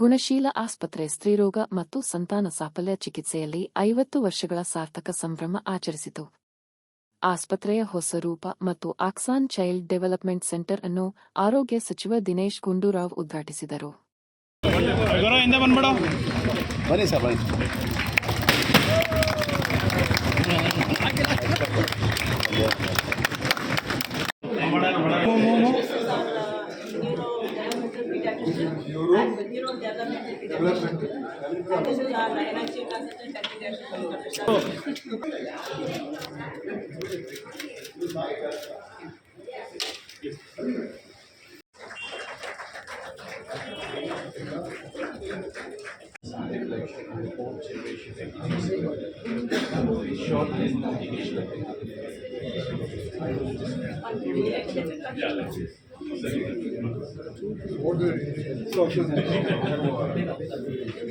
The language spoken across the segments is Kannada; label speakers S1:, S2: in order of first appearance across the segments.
S1: ಗುಣಶೀಲ ಆಸ್ಪತ್ರೆ ಸ್ತ್ರೀರೋಗ ಮತ್ತು ಸಂತಾನ ಸಾಫಲ್ಯ ಚಿಕಿತ್ಸೆಯಲ್ಲಿ ಐವತ್ತು ವರ್ಷಗಳ ಸಾರ್ಥಕ ಸಂಭ್ರಮ ಆಚರಿಸಿತು. ಆಸ್ಪತ್ರೆಯ ಹೊಸ ರೂಪ ಮತ್ತು ಆಕ್ಸಾನ್ ಚೈಲ್ಡ್ ಡೆವಲಪ್ಮೆಂಟ್ ಸೆಂಟರ್ ಅನ್ನು ಆರೋಗ್ಯ ಸಚಿವ ದಿನೇಶ್ ಗುಂಡೂರಾವ್ ಉದ್ಘಾಟಿಸಿದರು.
S2: ಗೌರವ ಹಿಂದೆ ಬಂದ್ಬಿಡು
S3: ಬನ್ನಿ ಸರ್ ಬನ್ನಿ
S4: Preterm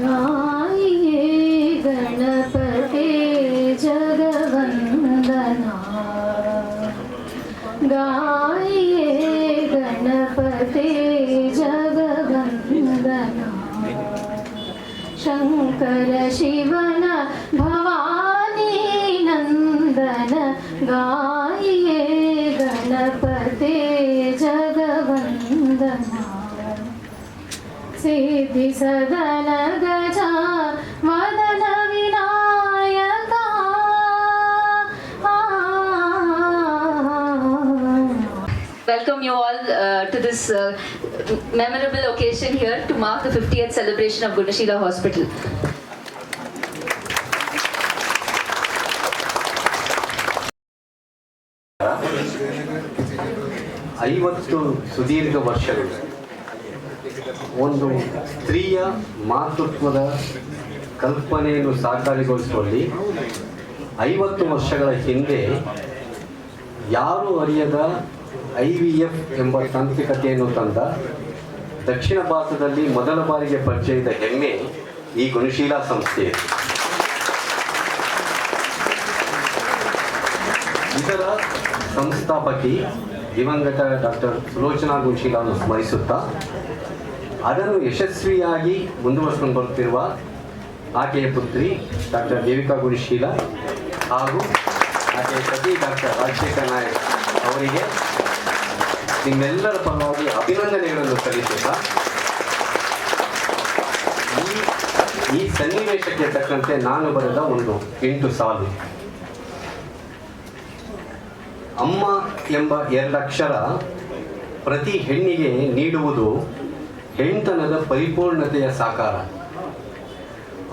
S5: गाये गणपते जगवन्दना। गाये गणपते शङ्कर शिवन भवानी नन्दन गाये गणपते जगवन्दना सिद्धि सदन गजा वदन Vinayaka
S6: welcome you all uh, to this uh, memorable occasion here to mark the 50th celebration of Gunashila Hospital.
S7: ಐವತ್ತು ಸುದೀರ್ಘ ವರ್ಷಗಳು ಒಂದು ಸ್ತ್ರೀಯ ಮಾತೃತ್ವದ ಕಲ್ಪನೆಯನ್ನು ಸಾಕಾರಗೊಳಿಸುವಲ್ಲಿ ಐವತ್ತು ವರ್ಷಗಳ ಹಿಂದೆ ಯಾರು ಅರಿಯದ ಐ ವಿ ಎಫ್ ಎಂಬ ತಾಂತ್ರಿಕತೆಯನ್ನು ತಂದ ದಕ್ಷಿಣ ಭಾರತದಲ್ಲಿ ಮೊದಲ ಬಾರಿಗೆ ಪರಿಚಯದ ಹೆಮ್ಮೆ ಈ ಗುಣಶೀಲ ಸಂಸ್ಥೆ ಇದರ ಸಂಸ್ಥಾಪಕಿ ದಿವಂಗತ ಡಾಕ್ಟರ್ ಸುಲೋಚನಾ ಗುಣಶೀಲ ಅನ್ನು ಸ್ಮರಿಸುತ್ತಾ ಅದನ್ನು ಯಶಸ್ವಿಯಾಗಿ ಮುಂದುವರಿಸಿಕೊಂಡು ಬರುತ್ತಿರುವ ಆಕೆಯ ಪುತ್ರಿ ಡಾಕ್ಟರ್ ದೇವಿಕಾ ಗುಣಶೀಲ ಹಾಗೂ ಆಕೆಯ ಪತಿ ಡಾಕ್ಟರ್ ರಾಜಶೇಖರ್ ನಾಯಕ್ ಅವರಿಗೆ ನಿಮ್ಮೆಲ್ಲರ ಪರವಾಗಿ ಅಭಿನಂದನೆಗಳನ್ನು ಸಲ್ಲಿಸುತ್ತಾ, ಈ ಸನ್ನಿವೇಶಕ್ಕೆ ತಕ್ಕಂತೆ ನಾನು ಬರೆದ ಒಂದು ಎಂಟು ಸಾಲು. ಅಮ್ಮ ಎಂಬ ಎರಡಕ್ಷರ ಪ್ರತಿ ಹೆಣ್ಣಿಗೆ ನೀಡುವುದು ಹೆಣ್ತನದ ಪರಿಪೂರ್ಣತೆಯ ಸಾಕಾರ.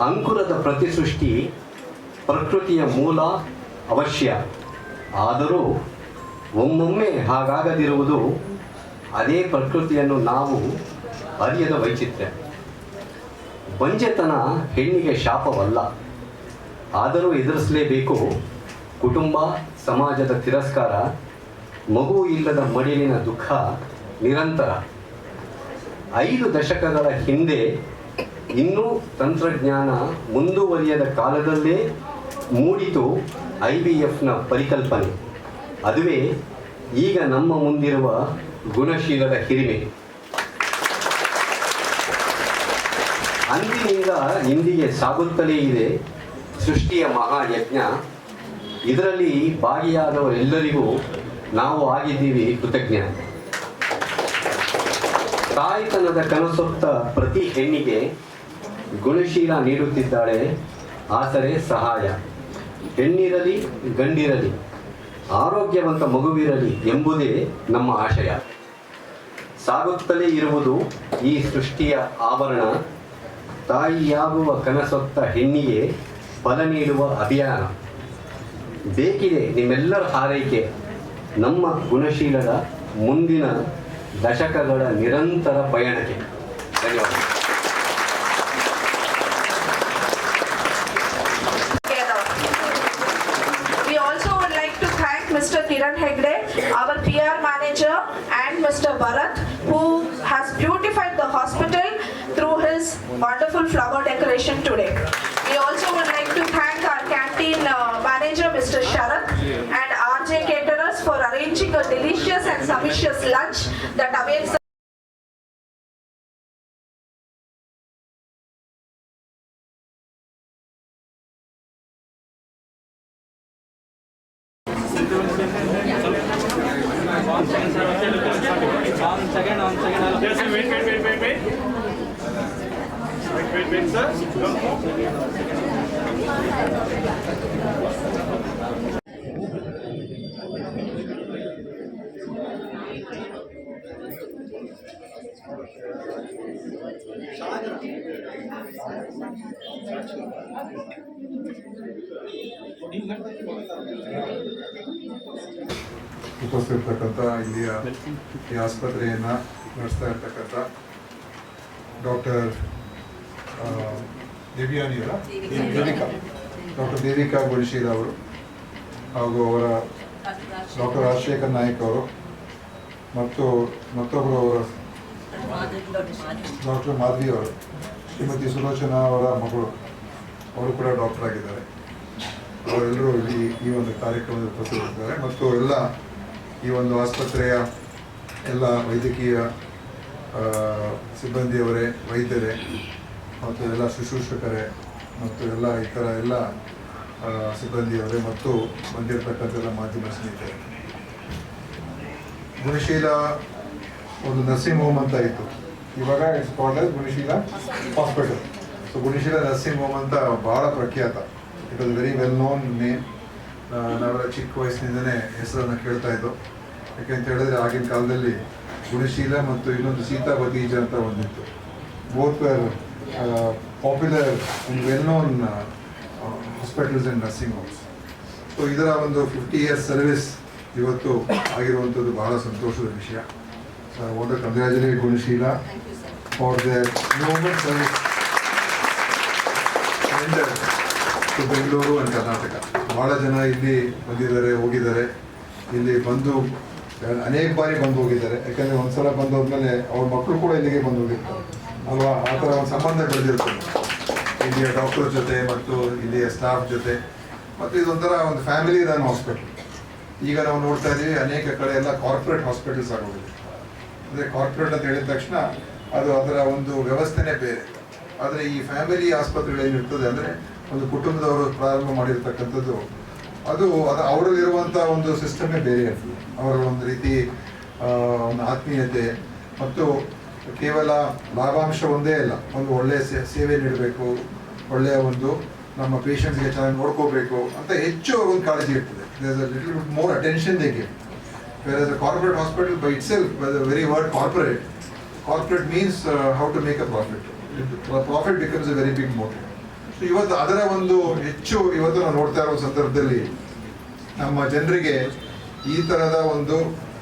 S7: ಅಂಕುರದ ಪ್ರತಿ ಸೃಷ್ಟಿ ಪ್ರಕೃತಿಯ ಮೂಲ ಅವಶ್ಯ. ಆದರೂ ಒಮ್ಮೊಮ್ಮೆ ಹಾಗಾಗದಿರುವುದು ಅದೇ ಪ್ರಕೃತಿಯನ್ನು ನಾವು ಅರಿಯದ ವೈಚಿತ್ರ್ಯ. ಬಂಜೆತನ ಹೆಣ್ಣಿಗೆ ಶಾಪವಲ್ಲ. ಆದರೂ ಎದುರಿಸಲೇಬೇಕು. ಕುಟುಂಬ, ಸಮಾಜದ ತಿರಸ್ಕಾರ, ಮಗು ಇಲ್ಲದ ಮಡಿಲಿನ ದುಃಖ ನಿರಂತರ. ಐದು ದಶಕಗಳ ಹಿಂದೆ ಇನ್ನೂ ತಂತ್ರಜ್ಞಾನ ಮುಂದುವರಿಯದ ಕಾಲದಲ್ಲೇ ಮೂಡಿತು ಐ ಬಿ ಎಫ್ನ ಪರಿಕಲ್ಪನೆ. ಅದುವೇ ಈಗ ನಮ್ಮ ಮುಂದಿರುವ ಗುಣಶೀಲದ ಹಿರಿಮೆ. ಅಂದಿನಿಂದ ಇಂದಿಗೆ ಸಾಗುತ್ತಲೇ ಇದೆ ಸೃಷ್ಟಿಯ ಮಹಾಯಜ್ಞ ಇದರಲ್ಲಿ ಭಾಗಿಯಾದವರೆಲ್ಲರಿಗೂ ನಾವು ಆಗಿದ್ದೀವಿ ಕೃತಜ್ಞ. ತಾಯ್ತನದ ಕನಸೊತ್ತ ಪ್ರತಿ ಹೆಣ್ಣಿಗೆ ಗುಣಶೀಲ ನೀಡುತ್ತಿದ್ದಾಳೆ. ಆಸರೆ ಸಹಾಯ. ಹೆಣ್ಣಿರಲಿ ಗಂಡಿರಲಿ. ಆರೋಗ್ಯವಂತ ಮಗುವಿರಲಿ ಎಂಬುದೇ ನಮ್ಮ ಆಶಯ. ಸಾಗುತ್ತಲೇ ಇರುವುದು ಈ ಸೃಷ್ಟಿಯ ಆವರಣ. ತಾಯಿಯಾಗುವ ಕನಸೊತ್ತ ಹೆಣ್ಣಿಗೆ ಫಲ ನೀಡುವ ಅಭಿಯಾನ. ಬೇಕಿದೆ ನಿಮ್ಮೆಲ್ಲರ ಹಾರೈಕೆ. ನಮ್ಮ ಗುಣಶೀಲದ ಮುಂದಿನ ದಶಕಗಳ ನಿರಂತರ ಪಯಣಕ್ಕೆ. ಧನ್ಯವಾದ
S8: wonderful flower decoration today. We also would like to thank our canteen uh, manager, Mr. Sharat, and RJ Caterers for arranging a delicious and sumptuous lunch that awaits
S2: Yes, sir, wait, wait, wait, wait, wait. Wait, wait, wait, sir.
S9: ಉಪಸ್ಥಿರ್ತಕ್ಕಂಥ ಇಲ್ಲಿಯ ಈ ಆಸ್ಪತ್ರೆಯನ್ನು ನಡೆಸ್ತಾ ಇರ್ತಕ್ಕಂಥ ಡಾಕ್ಟರ್ ದೇವಿಯಾನಿ ಅವರ ದೇವಿಕಾ? ಡಾಕ್ಟರ್ ದೇವಿಕಾ ಗುಡಿಶೀರ್ ಅವರು ಹಾಗೂ ಅವರ ಡಾಕ್ಟರ್ ರಾಜಶೇಖರ್ ನಾಯಕ್ ಅವರು ಮತ್ತು ಮತ್ತೊಬ್ಬರು ಅವರ ಡಾಕ್ಟರ್ ಮಾಧವಿ ಅವರು ಶ್ರೀಮತಿ ಸುಲೋಚನಾ ಅವರ ಮಗಳು. ಅವರು ಕೂಡ ಡಾಕ್ಟರ್ ಆಗಿದ್ದಾರೆ. ಅವರೆಲ್ಲರೂ ಇಲ್ಲಿ ಈ ಒಂದು ಕಾರ್ಯಕ್ರಮದಲ್ಲಿ ಉಪಸ್ಥಿತರಿದ್ದಾರೆ. ಮತ್ತು ಎಲ್ಲ ಈ ಒಂದು ಆಸ್ಪತ್ರೆಯ ಎಲ್ಲ ವೈದ್ಯಕೀಯ ಸಿಬ್ಬಂದಿಯವರೇ ವೈದ್ಯರೇ ಮತ್ತು ಎಲ್ಲ ಶುಶ್ರೂಷಕರೇ ಮತ್ತು ಎಲ್ಲ ಈ ಥರ ಎಲ್ಲ ಸಿಬ್ಬಂದಿಯವರೇ ಮತ್ತು ಬಂದಿರತಕ್ಕಂಥ ಎಲ್ಲ ಮಾಧ್ಯಮ ಸ್ನೇಹಿತರೆ. ಗುಣಶೀಲ ಒಂದು ನರ್ಸಿಂಗ್ ಹೋಮ್ ಅಂತ ಇತ್ತು. ಇವಾಗ it's called as Gunasheela hospital so Gunasheela nursing home ಅಂತ ಭಾಳ ಪ್ರಖ್ಯಾತ. It was very well known name ನಾವೆಲ್ಲ ಚಿಕ್ಕ ವಯಸ್ಸಿನಿಂದನೇ ಹೆಸರನ್ನು ಕೇಳ್ತಾ ಇದ್ದೋ, ಯಾಕೆಂತ ಹೇಳಿದ್ರೆ ಆಗಿನ ಕಾಲದಲ್ಲಿ ಗುಣಶೀಲ ಮತ್ತು ಇನ್ನೊಂದು ಸೀತಾ ಬದೀಜ ಅಂತ ಒಂದಿತ್ತು. Both popular and well known hospitals and nursing homes so ಇದರ ಒಂದು ಫಿಫ್ಟಿ ಇಯರ್ಸ್ ಸರ್ವಿಸ್ ಇವತ್ತು ಆಗಿರುವಂಥದ್ದು ಬಹಳ ಸಂತೋಷದ ವಿಷಯ. So want congratulate Gunasheela for their human service to Bengaluru and Karnataka ಭಾಳ ಜನ ಇಲ್ಲಿ ಬಂದಿದ್ದಾರೆ ಹೋಗಿದ್ದಾರೆ. ಇಲ್ಲಿ ಬಂದು ಅನೇಕ ಬಾರಿ ಬಂದು ಹೋಗಿದ್ದಾರೆ. ಯಾಕಂದರೆ ಒಂದ್ಸಲ ಬಂದು ಹೋದ್ಮೇಲೆ ಅವ್ರ ಮಕ್ಕಳು ಕೂಡ ಇಲ್ಲಿಗೆ ಬಂದು ಹೋಗಿರ್ತಾರೆ. ಅಲ್ವಾ? ಆ ಥರ ಒಂದು ಸಂಬಂಧ ಬೆಳೆದಿರ್ತದೆ ಇಲ್ಲಿಯ ಡಾಕ್ಟರ್ ಜೊತೆ ಮತ್ತು ಇಲ್ಲಿಯ ಸ್ಟಾಫ್ ಜೊತೆ. ಮತ್ತು ಇದೊಂಥರ ಒಂದು ಫ್ಯಾಮಿಲಿ ರನ್ ಹಾಸ್ಪಿಟಲ್ ಈಗ ನಾವು ನೋಡ್ತಾ ಇದ್ದೀವಿ, ಅನೇಕ ಕಡೆ ಎಲ್ಲ ಕಾರ್ಪೊರೇಟ್ ಹಾಸ್ಪಿಟಲ್ಸ್ ಆಗೋಗಿದೆ. ಅಂದರೆ ಕಾರ್ಪೊರೇಟ್ ಅಂತ ಹೇಳಿದ ತಕ್ಷಣ ಅದು ಅದರ ಒಂದು ವ್ಯವಸ್ಥೆನೇ ಬೇರೆ. ಆದರೆ ಈ ಫ್ಯಾಮಿಲಿ ಆಸ್ಪತ್ರೆಗಳೇನಿರ್ತದೆ ಅಂದರೆ ಒಂದು ಕುಟುಂಬದವರು ಪ್ರಾರಂಭ ಮಾಡಿರ್ತಕ್ಕಂಥದ್ದು. ಅದು ಅದು ಅವರಲ್ಲಿರುವಂಥ ಒಂದು ಸಿಸ್ಟಮೇ ಬೇರೆ ಇರ್ತದೆ. ಅವರ ಒಂದು ರೀತಿ ಒಂದು ಆತ್ಮೀಯತೆ ಮತ್ತು ಕೇವಲ ಲಾಭಾಂಶ ಒಂದೇ ಅಲ್ಲ ಒಂದು ಒಳ್ಳೆಯ ಸೇ- ಸೇವೆ ನೀಡಬೇಕು ಒಳ್ಳೆಯ ಒಂದು ನಮ್ಮ ಪೇಷಂಟ್ಸ್ಗೆ ಚೆನ್ನಾಗಿ ನೋಡ್ಕೋಬೇಕು ಅಂತ ಹೆಚ್ಚು ಒಂದು ಕಾಳಜಿ ಇರ್ತದೆ little bit more attention they give Whereas a corporate hospital by by itself very word corporate, corporate means corporate how to make a profit. Profit profit becomes a very big motive. So ಇವತ್ತು ಅದರ ಒಂದು ಹೆಚ್ಚು ಇವತ್ತು ನಾವು ನೋಡ್ತಾ ಇರೋ ಸಂದರ್ಭದಲ್ಲಿ ನಮ್ಮ ಜನರಿಗೆ ಈ ಥರದ ಒಂದು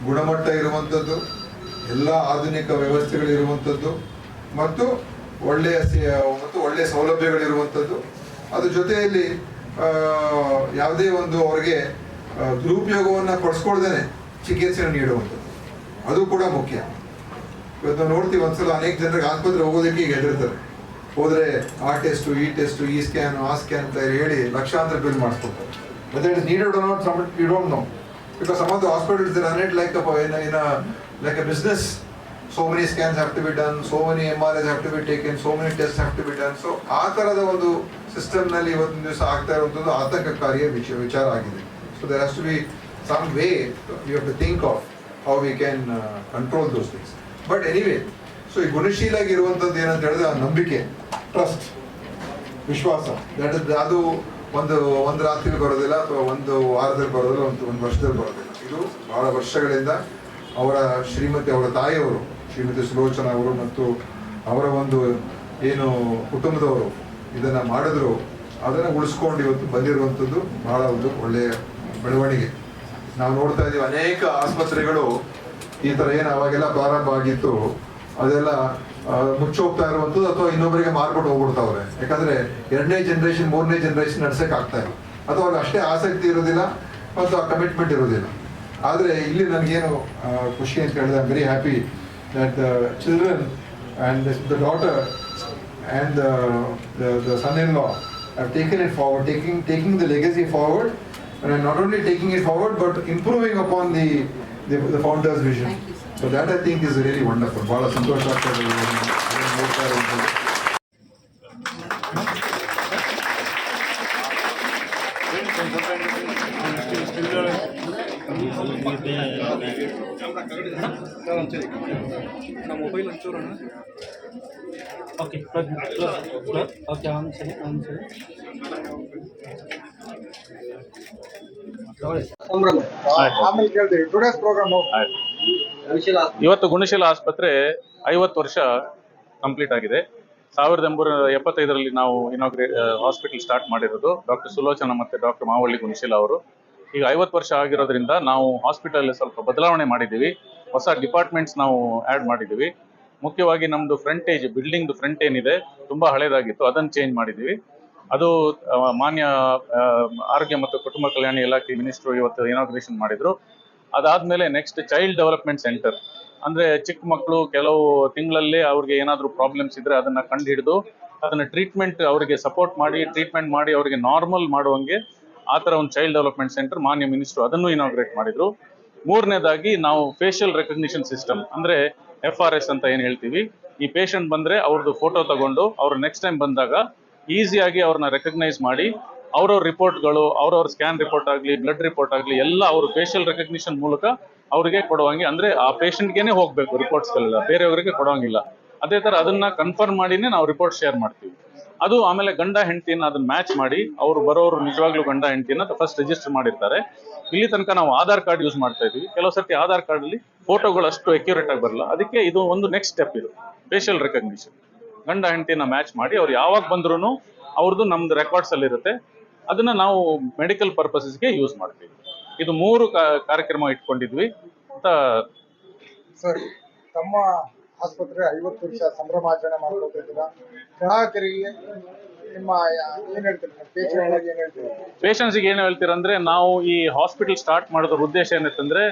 S9: ಗುಣಮಟ್ಟ ಇರುವಂಥದ್ದು ಎಲ್ಲ ಆಧುನಿಕ ವ್ಯವಸ್ಥೆಗಳಿರುವಂಥದ್ದು ಮತ್ತು ಒಳ್ಳೆಯ ಮತ್ತು ಒಳ್ಳೆಯ ಸೌಲಭ್ಯಗಳಿರುವಂಥದ್ದು. ಅದ್ರ ಜೊತೆಯಲ್ಲಿ ಯಾವುದೇ ಒಂದು ಅವರಿಗೆ ದುರುಪಯೋಗವನ್ನು ಪಡಿಸ್ಕೊಳ್ದೇನೆ ಚಿಕಿತ್ಸೆ ನೀಡುವಂಥದ್ದು. ಅದು ಕೂಡ ಮುಖ್ಯ. ಇವತ್ತು ನಾವು ನೋಡ್ತೀವಿ ಒಂದ್ಸಲ ಅನೇಕ ಜನರಿಗೆ ಆಸ್ಪತ್ರೆ ಹೋಗೋದಕ್ಕೆ ಈಗ ಹೆದರ್ತಾರೆ. ಹೋದರೆ ಆ ಟೆಸ್ಟು ಈ ಟೆಸ್ಟು ಈ ಸ್ಕ್ಯಾನ್ ಆ ಸ್ಕ್ಯಾನ್ ಅಂತ ಹೇಳಿ ಲಕ್ಷಾಂತರ ಬಿಲ್ ಮಾಡಿಸ್ಕೊಡ್ತಾರೆ not, some, you don't know. Because some of the hospitals, they run it like a, business. So many scans have to be done, so many MRIs have to be taken, so many tests have to be done. So ಆ ಥರದ ಒಂದು ಸಿಸ್ಟಮ್ನಲ್ಲಿ ಇವತ್ತಿನ ದಿವಸ ಆಗ್ತಾ ಇರುವಂಥದ್ದು ಆತಂಕಕಾರಿಯ ವಿಷಯ ವಿಚಾರ ಆಗಿದೆ. There has to be some way, you have to think of how we can uh, control those things. But anyway, so ಈ ಗುಣಶೀಲಾಗಿ ಇರುವಂಥದ್ದು ಏನಂತ ಹೇಳಿದ್ರೆ ಆ ನಂಬಿಕೆ ಟ್ರಸ್ಟ್ ವಿಶ್ವಾಸ ದಟ್ ಇಸ್ ಅದು ಒಂದು ಒಂದು ರಾತ್ರಿ ಬರೋದಿಲ್ಲ ಅಥವಾ ಒಂದು ವಾರದಲ್ಲಿ ಬರೋದಿಲ್ಲ ಒಂದು ಒಂದು ವರ್ಷದಲ್ಲಿ ಬರೋದಿಲ್ಲ ಇದು ಬಹಳ ವರ್ಷಗಳಿಂದ ಅವರ ಶ್ರೀಮತಿ, ಅವರ ತಾಯಿಯವರು, ಶ್ರೀಮತಿ ಸುಲೋಚನ ಅವರು ಮತ್ತು ಅವರ ಒಂದು ಏನು ಕುಟುಂಬದವರು ಇದನ್ನ ಮಾಡಿದ್ರು, ಅದನ್ನು ಉಳಿಸ್ಕೊಂಡು ಇವತ್ತು ಬಂದಿರುವಂಥದ್ದು ಬಹಳ ಒಂದು ಒಳ್ಳೆಯ ಬೆಳವಣಿಗೆ. ನಾವು ನೋಡ್ತಾ ಇದ್ದೀವಿ ಅನೇಕ ಆಸ್ಪತ್ರೆಗಳು ಈ ಥರ ಏನು ಅವಾಗೆಲ್ಲ ಪ್ರಾರಂಭ ಆಗಿತ್ತು, ಅದೆಲ್ಲ ಮುಚ್ಚಿ ಮುಚ್ಚೋಗ್ತಾ ಇರುವಂಥದ್ದು ಅಥವಾ ಇನ್ನೊಬ್ಬರಿಗೆ ಮಾರ್ಬಿಟ್ಟು ಹೋಗ್ಬಿಡ್ತಾವ್ರೆ. ಯಾಕಂದ್ರೆ ಎರಡನೇ ಜನರೇಷನ್ ಮೂರನೇ ಜನರೇಷನ್ ನಡ್ಸಕ್ ಆಗ್ತಾ ಇಲ್ಲ. ಅಥವಾ ಅವ್ರಿಗೆ ಅಷ್ಟೇ ಆಸಕ್ತಿ ಇರೋದಿಲ್ಲ ಮತ್ತು ಆ ಕಮಿಟ್ಮೆಂಟ್ ಇರೋದಿಲ್ಲ. ಆದರೆ ಇಲ್ಲಿ ನನಗೇನು ಆ, ಖುಷಿ ಅಂತ ಹೇಳಿದ್ರೆ I'm very happy that the children and the daughter and the son in law have taken it forward, taking taking the legacy forward, and not only taking it forward, but improving upon the the, the founder's vision. So that I think is really wonderful. ಆಗ್ತದೆ ಓಕೆ ಇರುವಂಥದ್ದು. ಆಮೇಲೆ ಕೇಳ್ತೀವಿ ಟುಡೇಸ್ ಪ್ರೋಗ್ರಾಮ್
S2: ಇವತ್ತು ಗುಣಶೀಲ ಆಸ್ಪತ್ರೆ ಐವತ್ತು ವರ್ಷ ಕಂಪ್ಲೀಟ್ ಆಗಿದೆ ಸಾವಿರದ ಒಂಬೈನೂರ ಎಪ್ಪತ್ತೈದರಲ್ಲಿ ನಾವು ಇನಾಗ್ರೇ ಹಾಸ್ಪಿಟಲ್ ಸ್ಟಾರ್ಟ್ ಮಾಡಿರೋದು ಡಾಕ್ಟರ್ ಸುಲೋಚನ ಮತ್ತೆ ಡಾಕ್ಟರ್ ಮಾವಳ್ಳಿ ಗುಣಶೀಲ ಅವರು ಈಗ ಐವತ್ತು ವರ್ಷ ಆಗಿರೋದ್ರಿಂದ ನಾವು ಹಾಸ್ಪಿಟಲ್ ಸ್ವಲ್ಪ ಬದಲಾವಣೆ ಮಾಡಿದ್ದೀವಿ. ಹೊಸ ಡಿಪಾರ್ಟ್ಮೆಂಟ್ಸ್ ನಾವು ಆ್ಯಡ್ ಮಾಡಿದ್ದೀವಿ. ಮುಖ್ಯವಾಗಿ ನಮ್ಮದು ಫ್ರಂಟೇಜ್ ಬಿಲ್ಡಿಂಗ್ದು ಫ್ರಂಟ್ ಏನಿದೆ, ತುಂಬ ಹಳೇದಾಗಿತ್ತು. ಅದನ್ನು ಚೇಂಜ್ ಮಾಡಿದ್ದೀವಿ. ಅದು ಮಾನ್ಯ ಆರೋಗ್ಯ ಮತ್ತು ಕುಟುಂಬ ಕಲ್ಯಾಣ ಇಲಾಖೆ ಮಿನಿಸ್ಟ್ರು ಇವತ್ತು ಇನಾಗ್ರೇಷನ್ ಮಾಡಿದರು. ಅದಾದಮೇಲೆ ನೆಕ್ಸ್ಟ್ ಚೈಲ್ಡ್ ಡೆವಲಪ್ಮೆಂಟ್ ಸೆಂಟರ್ ಅಂದರೆ ಚಿಕ್ಕ ಮಕ್ಕಳು ಕೆಲವು ತಿಂಗಳಲ್ಲೇ ಅವ್ರಿಗೆ ಏನಾದರೂ ಪ್ರಾಬ್ಲಮ್ಸ್ ಇದ್ದರೆ ಅದನ್ನು ಕಂಡು ಹಿಡಿದು ಅದನ್ನ ಟ್ರೀಟ್ಮೆಂಟ್ ಅವರಿಗೆ ಸಪೋರ್ಟ್ ಮಾಡಿ ಟ್ರೀಟ್ಮೆಂಟ್ ಮಾಡಿ ಅವರಿಗೆ ನಾರ್ಮಲ್ ಮಾಡುವಂಗೆ ಆ ಥರ ಒಂದು ಚೈಲ್ಡ್ ಡೆವಲಪ್ಮೆಂಟ್ ಸೆಂಟರ್ ಮಾನ್ಯ ಮಿನಿಸ್ಟರ್ ಅದನ್ನು ಇನಾಗ್ರೇಟ್ ಮಾಡಿದ್ರು. ಮೂರನೇದಾಗಿ ನಾವು ಫೇಶಿಯಲ್ ರೆಕಗ್ನಿಷನ್ ಸಿಸ್ಟಮ್ ಅಂದ್ರೆ ಎಫ್ ಆರ್ ಎಸ್ ಅಂತ ಏನು ಹೇಳ್ತೀವಿ, ಈ ಪೇಷಂಟ್ ಬಂದ್ರೆ ಅವ್ರದ್ದು ಫೋಟೋ ತಗೊಂಡು ಅವ್ರು ನೆಕ್ಸ್ಟ್ ಟೈಮ್ ಬಂದಾಗ ಈಸಿಯಾಗಿ ಅವ್ರನ್ನ ರೆಕಗ್ನೈಸ್ ಮಾಡಿ, ಅವ್ರವ್ರ ರಿಪೋರ್ಟ್ಗಳು, ಅವ್ರವ್ರ ಸ್ಕ್ಯಾನ್ ರಿಪೋರ್ಟ್ ಆಗಲಿ ಬ್ಲಡ್ ರಿಪೋರ್ಟ್ ಆಗಲಿ ಎಲ್ಲ ಅವರು ಫೇಶಿಯಲ್ ರೆಕಗ್ನಿಷನ್ ಮೂಲಕ ಅವರಿಗೆ ಕೊಡುವಂಗೆ, ಅಂದ್ರೆ ಆ ಪೇಷಂಟ್ಗೆನೆ ಹೋಗ್ಬೇಕು ರಿಪೋರ್ಟ್ಸ್ಗಳೆಲ್ಲ ಬೇರೆಯವರಿಗೆ ಕೊಡುವಂಗಿಲ್ಲ ಅದೇ ತರ ಅದನ್ನ ಕನ್ಫರ್ಮ್ ಮಾಡಿನೇ ನಾವು ರಿಪೋರ್ಟ್ ಶೇರ್ ಮಾಡ್ತೀವಿ. ಅದು ಆಮೇಲೆ ಗಂಡ ಹೆಂಡತಿನ ಅದನ್ನ ಮ್ಯಾಚ್ ಮಾಡಿ ಅವ್ರು ಬರೋರು ನಿಜವಾಗ್ಲೂ ಗಂಡ ಹೆಂಡತಿನ ಫಸ್ಟ್ ರಿಜಿಸ್ಟರ್ ಮಾಡಿರ್ತಾರೆ. ಇಲ್ಲಿ ತನಕ ನಾವು ಆಧಾರ್ ಕಾರ್ಡ್ ಯೂಸ್ ಮಾಡ್ತಾ ಇದೀವಿ. ಕೆಲವು ಸರ್ತಿ ಆಧಾರ್ ಕಾರ್ಡ್ ಅಲ್ಲಿ ಫೋಟೋಗಳು ಅಷ್ಟು ಅಕ್ಯುರೇಟ್ ಆಗಿ ಬರಲ್ಲ. ಅದಕ್ಕೆ ಇದು ಒಂದು ನೆಕ್ಸ್ಟ್ ಸ್ಟೆಪ್ ಇದು ಫೇಶಿಯಲ್ ರೆಕಗ್ನಿಷನ್ ಗಂಡ ಹೆಂಡತಿನ ಮ್ಯಾಚ್ ಮಾಡಿ ಅವ್ರು ಯಾವಾಗ ಬಂದ್ರು ಅವ್ರದ್ದು ನಮ್ದು ರೆಕಾರ್ಡ್ಸ್ ಅಲ್ಲಿ ಇರುತ್ತೆ. ಅದನ್ನ ನಾವು ಮೆಡಿಕಲ್ ಪರ್ಪಸಸ್ಗೆ ಯೂಸ್ ಮಾಡ್ತೀವಿ. ಇದು ಮೂರು ಕಾರ್ಯಕ್ರಮ ಇಟ್ಕೊಂಡಿದ್ವಿ ಅಂತ
S10: ಸರ್, ತಮ್ಮ ಆಸ್ಪತ್ರೆ ಐವತ್ತು ವರ್ಷ ಸಂಭ್ರಮಾಚರಣೆ ಮಾಡ್ಕೊತಿದ್ದೀರಾ ಗ್ರಾಹಕರಿಗೆ ನಿಮ್ಮ ಏನ್ ಹೇಳ್ತೀರ ಪೇಷಂಟ್ಗಳಿಗೆ ಏನ್ ಹೇಳ್ತೀರಿ?
S2: ನಾವು ಈ ಹಾಸ್ಪಿಟಲ್ ಸ್ಟಾರ್ಟ್ ಮಾಡೋದ್ರ ಉದ್ದೇಶ ಏನಂತಂದ್ರೆ,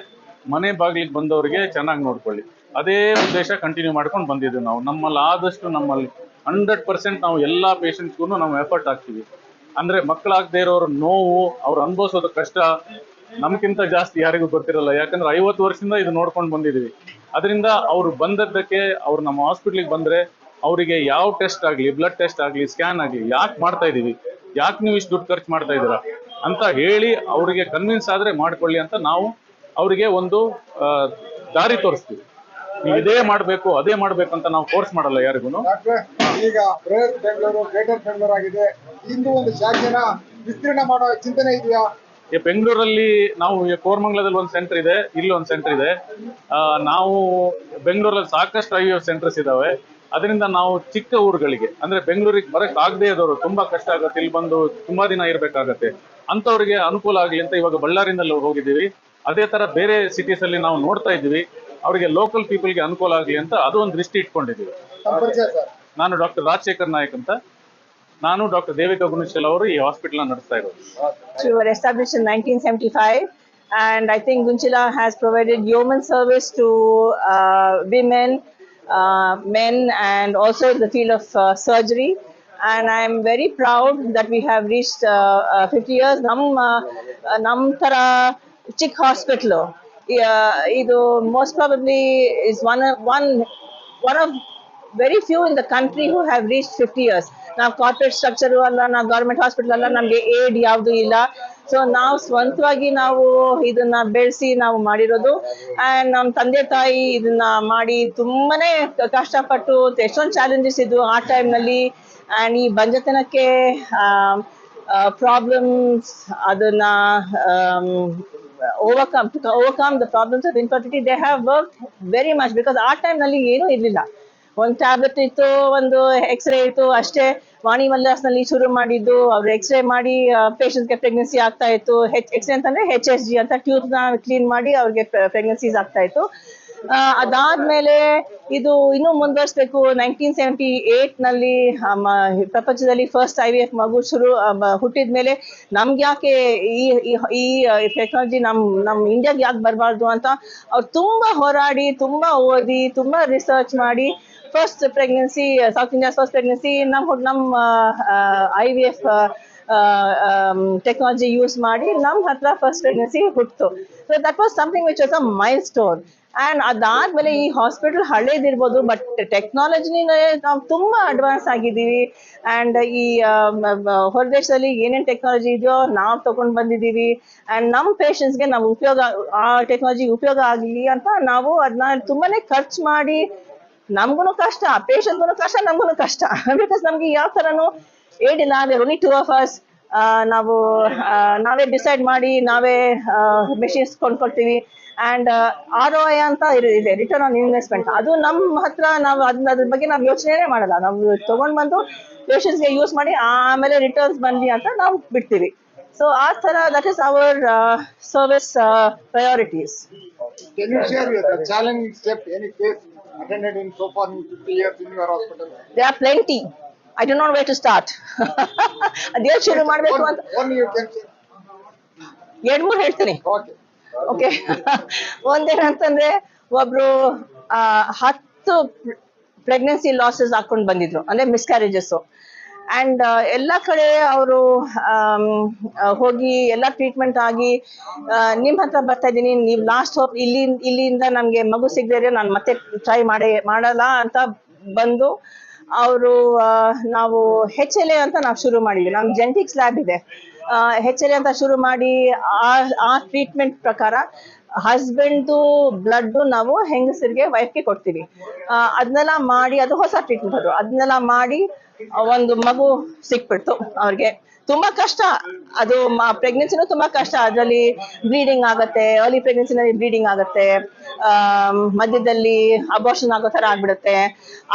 S2: ಮನೆ ಬಾಗಿಲಿಗೆ ಬಂದವರಿಗೆ ಚೆನ್ನಾಗಿ ನೋಡ್ಕೊಳ್ಳಿ. ಅದೇ ಉದ್ದೇಶ ಕಂಟಿನ್ಯೂ ಮಾಡ್ಕೊಂಡು ಬಂದಿದ್ದೀವಿ ನಾವು. ನಮ್ಮಲ್ಲಿ ಆದಷ್ಟು ನಮ್ಮಲ್ಲಿ ಹಂಡ್ರೆಡ್ ಪರ್ಸೆಂಟ್ ನಾವು ಎಲ್ಲ ಪೇಷಂಟ್ಸ್ಗೂ ನಾವು ಎಫರ್ಟ್ ಹಾಕ್ತೀವಿ. ಅಂದ್ರೆ ಮಕ್ಕಳಾಗದೇ ಇರೋರ ನೋವು, ಅವ್ರು ಅನುಭವಿಸೋದು ಕಷ್ಟ ನಮ್ಗಿಂತ ಜಾಸ್ತಿ ಯಾರಿಗೂ ಗೊತ್ತಿರಲ್ಲ. ಯಾಕಂದ್ರೆ ಐವತ್ತು ವರ್ಷದಿಂದ ಇದು ನೋಡ್ಕೊಂಡು ಬಂದಿದೀವಿ. ಅದರಿಂದ ಅವ್ರು ಬಂದದ್ದಕ್ಕೆ ಅವ್ರು ನಮ್ಮ ಹಾಸ್ಪಿಟ್ಲಿಗೆ ಬಂದ್ರೆ ಅವರಿಗೆ ಯಾವ ಟೆಸ್ಟ್ ಆಗಲಿ ಬ್ಲಡ್ ಟೆಸ್ಟ್ ಆಗಲಿ ಸ್ಕ್ಯಾನ್ ಆಗಲಿ, ಯಾಕೆ ಮಾಡ್ತಾ ಇದೀವಿ? ಯಾಕೆ ನೀವು ಇಷ್ಟು ದುಡ್ಡು ಖರ್ಚು ಮಾಡ್ತಾ ಇದ್ದೀರಾ ಅಂತ ಹೇಳಿ ಅವರಿಗೆ ಕನ್ವಿನ್ಸ್ ಆದ್ರೆ ಮಾಡ್ಕೊಳ್ಳಿ ಅಂತ ನಾವು ಅವರಿಗೆ ಒಂದು ದಾರಿ ತೋರಿಸ್ತೀವಿ. ಇದೇ ಮಾಡಬೇಕು, ಅದೇ ಮಾಡಬೇಕು ಅಂತ ನಾವು ಕೋರ್ಸ್ ಮಾಡಲ್ಲ ಯಾರಿಗೂ
S10: ಈಗ ಬೆಂಗಳೂರು, ಗ್ರೇಟರ್ ಬೆಂಗಳೂರು ಆಗಿದೆ ಇಂದು ಒಂದು ಶಾಖೆನ ವಿಸ್ತೀರ್ಣ ಮಾಡೋ ಚಿಂತನೆ ಇದೆಯಾ?
S2: ಈ ಬೆಂಗಳೂರಲ್ಲಿ ನಾವು ಕೋರಮಂಗಲದಲ್ಲಿ ಒಂದು ಸೆಂಟರ್ ಇದೆ ಇಲ್ಲಿ ಒಂದು ಸೆಂಟರ್ ಇದೆ. ಆ, ನಾವು ಬೆಂಗಳೂರಲ್ಲಿ ಸಾಕಷ್ಟು ಐ ಸೆಂಟರ್ಸ್ ಇದಾವೆ. ಅದರಿಂದ ನಾವು ಚಿಕ್ಕ ಊರುಗಳಿಗೆ ಅಂದ್ರೆ ಬೆಂಗಳೂರಿಗೆ ಬರಕ್ ಆಗದೆ ಇದ್ದವರು ತುಂಬಾ ಕಷ್ಟ ಆಗುತ್ತೆ ಇಲ್ಲಿ ಬಂದು ತುಂಬಾ ದಿನ ಇರ್ಬೇಕಾಗತ್ತೆ. ಅಂತವ್ರಿಗೆ ಅನುಕೂಲ ಆಗಲಿ ಅಂತ ಇವಾಗ ಬಳ್ಳಾರಿನಲ್ಲಿ ಹೋಗಿದ್ದೀವಿ. ಅದೇ ತರ ಬೇರೆ ಸಿಟೀಸ್ ಅಲ್ಲಿ ನಾವು ನೋಡ್ತಾ ಇದ್ದೀವಿ. ಅವರಿಗೆ ಲೋಕಲ್ ಪೀಪಲ್ಗೆ ಅನುಕೂಲ ಆಗಲಿ ಅಂತ ಅದು ಒಂದು ದೃಷ್ಟಿ ಇಟ್ಕೊಂಡಿದ್ದೀವಿ. ನಾನು ಡಾಕ್ಟರ್ ರಾಜಶೇಖರ್ ನಾಯಕ್ ಅಂತ. ನಾನು ಡಾಕ್ಟರ್ ದೇವಿಕಾ ಗುಣಶೀಲ್ ಅವರು ಈ ಹಾಸ್ಪಿಟಲ್ ನಡೆಸ್ತಾ ಇರೋದು
S11: We were established in 1975, and I think Gunchila has provided yeoman service to uh, women uh, men and also in the field of uh, surgery. And I'm very proud that we have reached uh, uh, 50 years. Nam uh, Nam Tara Chick Hospital. ಇದು most probably is one one one of very few in the country who have reach fifty years ನಾವು ಕಾರ್ಪೊರೇಟ್ ಸ್ಟ್ರಕ್ಚರ್ ಅಲ್ಲ, ನಾವು ಗೌರ್ಮೆಂಟ್ ಹಾಸ್ಪಿಟಲ್ ಅಲ್ಲ, ನಮ್ಗೆ ಏಡ್ ಯಾವುದು ಇಲ್ಲ. ಸೊ ನಾವು ಸ್ವಂತವಾಗಿ ನಾವು ಇದನ್ನ ಬೆಳೆಸಿ ನಾವು ಮಾಡಿರೋದು. ಆ್ಯಂಡ್ ನಮ್ಮ ತಂದೆ ತಾಯಿ ಇದನ್ನ ಮಾಡಿ ತುಂಬಾನೇ ಕಷ್ಟಪಟ್ಟು ಎಷ್ಟೊಂದು ಚಾಲೆಂಜಸ್ ಇದ್ವು ಆ ಟೈಮ್ನಲ್ಲಿ ಆ್ಯಂಡ್ ಈ ಬಂಜತನಕ್ಕೆ ಪ್ರಾಬ್ಲಮ್ಸ್ ಅದನ್ನ overcome overcome the problems of infertility they have work very much because ಆ ಟೈಮ್ನಲ್ಲಿ ಏನೂ ಇರಲಿಲ್ಲ. ಒಂದು ಟ್ಯಾಬ್ಲೆಟ್ ಇತ್ತು, ಒಂದು ಎಕ್ಸ್ರೇ ಇತ್ತು, ಅಷ್ಟೇ. ವಾಣಿ ಮಲ್ಲಾಸ್ನಲ್ಲಿ ಶುರು ಮಾಡಿದ್ದು, ಅವ್ರು ಎಕ್ಸ್ರೇ ಮಾಡಿ ಪೇಷಂಟ್ಗೆ ಪ್ರೆಗ್ನೆನ್ಸಿ ಆಗ್ತಾ ಇತ್ತು. ಹೆಚ್ ಎಕ್ಸ್ರೇ ಅಂತಂದ್ರೆ ಹೆಚ್ ಎಸ್ ಜಿ ಅಂತ ಟ್ಯೂಬ್ನ ಕ್ಲೀನ್ ಮಾಡಿ ಅವ್ರಿಗೆ ಪ್ರೆಗ್ನೆನ್ಸೀಸ್ ಆಗ್ತಾ ಇತ್ತು. ಅದಾದ್ಮೇಲೆ ಇದು ಇನ್ನೂ ಮುಂದುವರಿಸಬೇಕು. ನೈನ್ಟೀನ್ ಸೆವೆಂಟಿ ಏಟ್ನಲ್ಲಿ ಪ್ರಪಂಚದಲ್ಲಿ ಫಸ್ಟ್ ಐ ವಿ ಎಫ್ ಮಗು ಶುರು ಹುಟ್ಟಿದ ಮೇಲೆ ನಮ್ಗೆ ಯಾಕೆ ಈ- ಈ ಟೆಕ್ನಾಲಜಿ ನಮ್ ನಮ್ ಇಂಡಿಯಾಗೆ ಯಾಕೆ ಬರಬಾರ್ದು ಅಂತ ಅವ್ರು ತುಂಬಾ ಹೋರಾಡಿ, ತುಂಬಾ ಓದಿ, ತುಂಬಾ ರಿಸರ್ಚ್ ಮಾಡಿ first pregnancy South India first pregnancy ನಮ್ಮ ನಮ್ಮ I V F technology use ಮಾಡಿ ನಮ್ಮ ಹತ್ರ ಫಸ್ಟ್ ಪ್ರೆಗ್ನೆನ್ಸಿ ಹುಟ್ಟಿತು so that was something which was a milestone and ಅದಾದ್ಮೇಲೆ ಈ ಹಾಸ್ಪಿಟಲ್ ಹಳೇದಿರ್ಬೋದು ಬಟ್ ಟೆಕ್ನಾಲಜಿನೇ ನಾವು ತುಂಬಾ ಅಡ್ವಾನ್ಸ್ ಆಗಿದ್ದೀವಿ. ಆ್ಯಂಡ್ ಈ ಹೊರದೇಶದಲ್ಲಿ ಏನೇನು ಟೆಕ್ನಾಲಜಿ ಇದೆಯೋ ನಾವು ತಗೊಂಡು ಬಂದಿದ್ದೀವಿ. ಆ್ಯಂಡ್ ನಮ್ಮ ಪೇಷಂಟ್ಸ್ಗೆ ನಾವು ಉಪಯೋಗ, ಆ ಟೆಕ್ನಾಲಜಿ ಉಪಯೋಗ ಆಗಲಿ ಅಂತ ನಾವು ಅದನ್ನ ತುಂಬಾನೇ ಖರ್ಚು ಮಾಡಿ ನಮ್ಗೂ ಕಷ್ಟ ಪೇಷಂಟ್ಗೂ ಕಷ್ಟ ನಮ್ಗೂ ಕಷ್ಟ. ಬಿಕಾಸ್ ನಮ್ಗೆ ಯಾವ ತರನು ಹೇಳಿಲ್ಲ ಅಂದ್ರೆ ಓನ್ಲಿ ಟೂ ಆಫ್ ಅಸ್ ನಾವು ನಾವೇ ಡಿಸೈಡ್ ಮಾಡಿ, ನಾವೇ ಮೆಷಿನ್ಸ್ ಕೊಂಡ್ಕೊಳ್ತೀವಿ. ಅಂಡ್ ಆರ್ ಒ ಐ ಅಂತ ಇದೆ ರಿಟರ್ನ್ ಆನ್ ಇನ್ವೆಸ್ಟ್ಮೆಂಟ್ ಅದು ನಮ್ಮ ಹತ್ರ ನಾವು ಅದನ್ನ ಅದ್ರ ಬಗ್ಗೆ ನಾವು ಯೋಚನೆನೇ ಮಾಡಲ್ಲ. ನಾವು ತಗೊಂಡ್ ಬಂದು ಪೇಷಂಟ್ಸ್ಗೆ ಯೂಸ್ ಮಾಡಿ, ಆಮೇಲೆ ರಿಟರ್ನ್ಸ್ ಬನ್ನಿ ಅಂತ ನಾವು ಬಿಡ್ತೀವಿ. ಸೊ ಆ
S10: ತರ that is our service priorities Attended in so far in 50 years in your hospital?
S11: There are plenty. I don't know where to start. ಅದೇ ಶುರು ಮಾಡಬೇಕು ಅಂತ
S10: One, one you can say.
S11: ಎರಡ್ ಮೂರು ಹೇಳ್ತೀನಿ
S10: Okay.
S11: ಓಕೆ ಒಂದೇನಂತಂದ್ರೆ ಒಬ್ರು ಆ, ಹತ್ತು ಪ್ರೆಗ್ನೆನ್ಸಿ ಲಾಸಸ್ ಹಾಕೊಂಡು ಬಂದಿದ್ರು ಅಂದ್ರೆ ಮಿಸ್ಕ್ಯಾರೇಜಸ್ ಅಂಡ್ ಎಲ್ಲ ಕಡೆ ಅವರು ಹೋಗಿ ಎಲ್ಲ ಟ್ರೀಟ್ಮೆಂಟ್ ಆಗಿ ನಿಮ್ಮ ನಿಮ್ ಹತ್ರ ಬರ್ತಾ ಇದ್ದೀನಿ, ನೀವು ಲಾಸ್ಟ್ ಹೋಪ್ ಇಲ್ಲಿ ಇಲ್ಲಿಂದ ನಮಗೆ ಮಗು ಸಿಗದೆ ನಾನು ಮತ್ತೆ ಟ್ರೈ ಮಾಡೇ, ಮಾಡಲ್ಲ ಅಂತ ಬಂದು, ಅವರು ನಾವು ಹೆಚ್ ಎಲ್ ಎ ಅಂತ ನಾವು ಶುರು ಮಾಡಿದ್ವಿ. ನಮ್ಮ ಜೆನೆಟಿಕ್ಸ್ ಲ್ಯಾಬ್ ಇದೆ. ಹೆಚ್ ಎಲ್ ಎ ಅಂತ ಶುರು ಮಾಡಿ ಆ ಟ್ರೀಟ್ಮೆಂಟ್ ಪ್ರಕಾರ ಹಸ್ಬೆಂಡ್ದು ಬ್ಲಡ್ ನಾವು ಹೆಂಗಸರಿಗೆ ವೈಫ್ಗೆ ಕೊಡ್ತೀವಿ. ಅದನ್ನೆಲ್ಲ ಮಾಡಿ ಅದು ಹೊಸ ಟ್ರೀಟ್ಮೆಂಟ್ ಅದು. ಅದನ್ನೆಲ್ಲ ಮಾಡಿ ಒಂದು ಮಗು ಸಿಕ್ಬಿಡ್ತು ಅವ್ರಿಗೆ. ತುಂಬಾ ಕಷ್ಟ. ಅದು ಪ್ರೆಗ್ನೆನ್ಸಿನೂ ತುಂಬಾ ಕಷ್ಟ. ಅದರಲ್ಲಿ ಬ್ಲೀಡಿಂಗ್ ಆಗುತ್ತೆ ಅರ್ಲಿ ಪ್ರೆಗ್ನೆನ್ಸಿನಲ್ಲಿ ಬ್ಲೀಡಿಂಗ್ ಆಗುತ್ತೆ ಮಧ್ಯದಲ್ಲಿ ಅಬೋರ್ಷನ್ ಆಗೋ ಥರ ಆಗ್ಬಿಡುತ್ತೆ.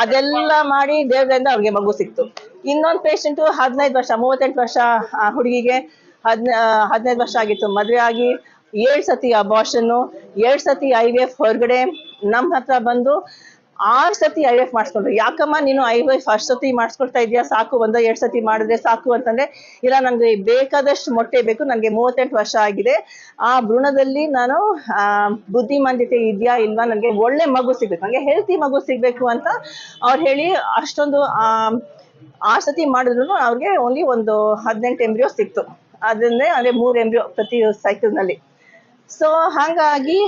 S11: ಅದೆಲ್ಲ ಮಾಡಿ ದೇವರಿಂದ ಅವ್ರಿಗೆ ಮಗು ಸಿಕ್ತು. ಇನ್ನೊಂದು ಪೇಷಂಟು ಹದಿನೈದು ವರ್ಷ, ಮೂವತ್ತೆಂಟು ವರ್ಷ ಹುಡುಗಿಗೆ ಹದಿನ ಹದಿನೈದು ವರ್ಷ ಆಗಿತ್ತು. ಮದುವೆ ಆಗಿ ಏಳು ಸತಿ ಅಬಾರ್ಷನ್ನು ಏಳು ಸತಿ ಐ ವಿ ಎಫ್ ಹೊರಗಡೆ ನಮ್ಮ ಹತ್ರ ಬಂದು ಆರು ಸತಿ ಐ ಎಫ್ ಮಾಡಿಸ್ಕೊಂಡ್ರು. ಯಾಕಮ್ಮ ನೀನು ಐ ಎಫ್ ಅಷ್ಟು ಸತಿ ಮಾಡಿಸ್ಕೊಳ್ತಾ ಇದೆಯಾ? ಸಾಕು, ಒಂದು ಎರಡು ಸತಿ ಮಾಡಿದ್ರೆ ಸಾಕು ಅಂತಂದ್ರೆ, ಇಲ್ಲ ನನಗೆ ಬೇಕಾದಷ್ಟು ಮೊಟ್ಟೆ ಬೇಕು ನನಗೆ ಮೂವತ್ತೆಂಟು ವರ್ಷ ಆಗಿದೆ. ಆ ಭ್ರೂಣದಲ್ಲಿ ನಾನು ಬುದ್ಧಿಮಾಂದ್ಯತೆ ಇದೆಯಾ ಇಲ್ವಾ? ನನಗೆ ಒಳ್ಳೆ ಮಗು ಸಿಗ್ಬೇಕು. ನನಗೆ ಹೆಲ್ತಿ ಮಗು ಸಿಗಬೇಕು ಅಂತ ಅವ್ರು ಹೇಳಿ ಅಷ್ಟೊಂದು, ಆ ಸತಿ ಮಾಡಿದ್ರು ಅವ್ರಿಗೆ ಓನ್ಲಿ ಒಂದು ಹದಿನೆಂಟು ಎಂಬ್ರಿಯೋ ಸಿಕ್ತು. ಅದನ್ನೇ ಅಂದ್ರೆ ಮೂರು ಎಂಬ್ರಿಯೋ ಪ್ರತಿ ಸೈಕಲ್ನಲ್ಲಿ ಸೊ ಹಾಗಾಗಿ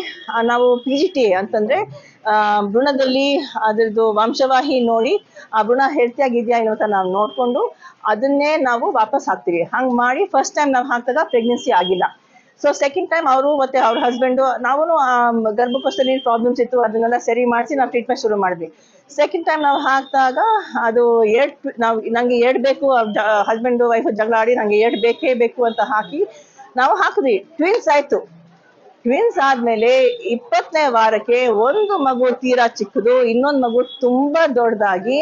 S11: ನಾವು ಪಿ ಜಿ ಟಿ ಅಂತಂದ್ರೆ ಭ್ರೂಣದಲ್ಲಿ ಅದ್ರದ್ದು ವಂಶವಾಹಿ ನೋಡಿ, ಆ ಭ್ರೂಣ ಹೆಲ್ತಿಯಾಗಿದೆಯಾ ಅಂತ ನಾವು ನೋಡ್ಕೊಂಡು, ಅದನ್ನೇ ನಾವು ವಾಪಸ್ ಹಾಕ್ತೀವಿ. ಹಂಗ್ ಮಾಡಿ ಫಸ್ಟ್ ಟೈಮ್ ನಾವು ಹಾಕಿದಾಗ ಪ್ರೆಗ್ನೆನ್ಸಿ ಆಗಿಲ್ಲ. ಸೊ ಸೆಕೆಂಡ್ ಟೈಮ್ ಅವರು ಮತ್ತೆ ಅವ್ರ ಹಸ್ಬೆಂಡು ನಾವು ಗರ್ಭಕೋಶದಲ್ಲಿ ಪ್ರಾಬ್ಲಮ್ಸ್ ಇತ್ತು, ಅದನ್ನೆಲ್ಲ ಸರಿ ಮಾಡಿಸಿ ನಾವು ಟ್ರೀಟ್ಮೆಂಟ್ ಶುರು ಮಾಡಿದ್ವಿ. ಸೆಕೆಂಡ್ ಟೈಮ್ ನಾವು ಹಾಕಿದಾಗ, ಅದು ಎರಡು ನಾವು, ನಂಗೆ ಎರಡು ಬೇಕು ಹಸ್ಬೆಂಡು ವೈಫ್ ಜಗಳ ಆಡಿ ನಂಗೆ ಎರಡು ಬೇಕೇ ಬೇಕು ಅಂತ ಹಾಕಿ, ನಾವು ಹಾಕಿದ್ವಿ. ಟ್ವಿನ್ಸ್ ಆಯ್ತು. ಟ್ವಿನ್ಸ್ ಆದ್ಮೇಲೆ ಇಪ್ಪತ್ತನೇ ವಾರಕ್ಕೆ ಒಂದು ಮಗು ತೀರಾ ಚಿಕ್ಕದು, ಇನ್ನೊಂದು ಮಗು ತುಂಬಾ ದೊಡ್ಡದಾಗಿ.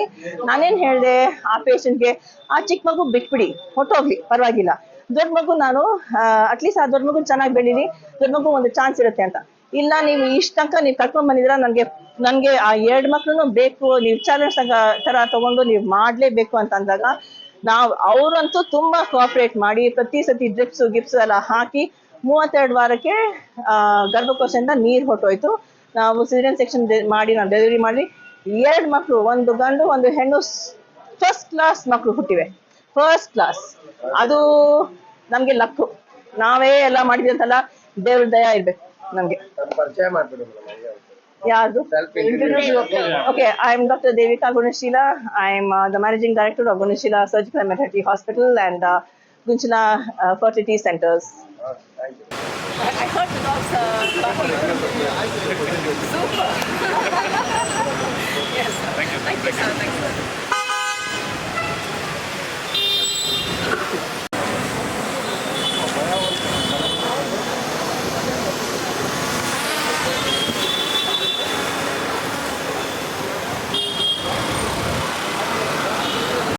S11: ನಾನೇನ್ ಹೇಳಿದೆ ಆ ಪೇಷಂಟ್ಗೆ ಆ ಚಿಕ್ಕ ಮಗು ಬಿಟ್ಬಿಡಿ ಹೊಟ್ಟೋಗ್ಲಿ ಪರವಾಗಿಲ್ಲ. ದೊಡ್ಡ ಮಗು ನಾನು ಅಟ್ಲೀಸ್ಟ್ ಆ ದೊಡ್ಡ ಮಗು ಚೆನ್ನಾಗಿ ಬೆಳೀಲಿ, ದೊಡ್ಡ ಮಗು ಒಂದು ಚಾನ್ಸ್ ಇರುತ್ತೆ ಅಂತ. ಇಲ್ಲ, ನೀವು ಇಷ್ಟ ತನಕ ನೀವು ಕರ್ಕೊಂಡ್ ಬಂದಿದ್ರ ನನ್ಗೆ ನನ್ಗೆ ಆ ಎರಡು ಮಕ್ಳು ಬೇಕು, ನೀವು ಚಾಲೆಂಜ್ ತರ ತಗೊಂಡು ನೀವು ಮಾಡ್ಲೇಬೇಕು ಅಂತ ಅಂದಾಗ, ನಾವು ಅವರಂತೂ ತುಂಬಾ ಕೋಆಪರೇಟ್ ಮಾಡಿ, ಪ್ರತಿ ಸತಿ ಡ್ರಿಪ್ಸ್ ಗಿಪ್ಸ್ ಎಲ್ಲ ಹಾಕಿ ಮೂವತ್ತೆರಡು ವಾರಕ್ಕೆ ಆ, ಗರ್ಭಕೋಶದಿಂದ ನೀರು ಹೊಟ್ಟೋಯ್ತು ನಾವು ಸಿರಿಯನ್ ಸೆಕ್ಷನ್ ಮಾಡಿ ನಾವು ಡೆಲಿವರಿ ಮಾಡಿ ಎರಡು ಮಕ್ಕಳು ಒಂದು ಗಂಡು ಒಂದು ಹೆಣ್ಣು ಫಸ್ಟ್ ಕ್ಲಾಸ್ ಮಕ್ಕಳು ಹುಟ್ಟಿವೆ. ಫಸ್ಟ್ ಕ್ಲಾಸ್ ಅದು ನಮ್ಗೆ ಲಕ್ಕು. ನಾವೇ ಎಲ್ಲ ಮಾಡಿದ್ವಿ ಅಂತಲ್ಲ ದೇವ್ರ ದಯ ಇರ್ಬೇಕು ನಮ್ಗೆ.
S10: ಯಾರು
S11: ಯಾರ್ದು okay I am doctor Devika Gunasheela I am the managing director of Gunasheela surgical maternity hospital and ಗುಂಚಲ fertility centres I heard the dogs uh, barking. Super. yes. Thank you. Thank you, sir. Thank you.